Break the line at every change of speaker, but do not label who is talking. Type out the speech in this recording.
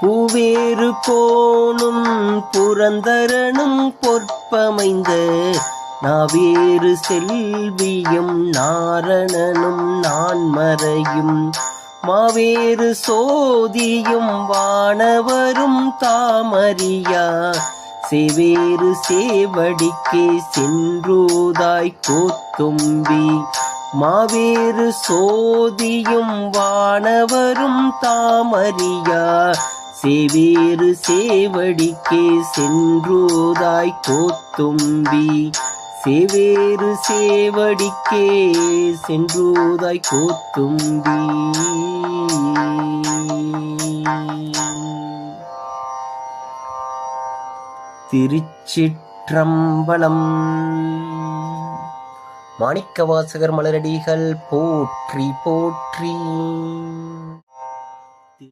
பூவேறு கோணும் புரந்தரனும் பொற்பமைந்த நாவேறு செல்வியும் நாரணனும் நான்மறையும். மாவேறு சோதியும் வானவரும் தாமரியா செவேறு சேவடிக்கே சென்றோதாய் கோத்தும்பி. மாவேறு சோதியும் வானவரும் தாமரியா சேவேறு சேவடிக்கே சென்றோதாய் கோத்தும்பி. சேவேறு சேவடிக்கே சென்றோதாய் கோத்தும்பி. திருச்சிற்றம்பலம். மாணிக்கவாசகர் மலரடிகள் போற்றி போற்றி.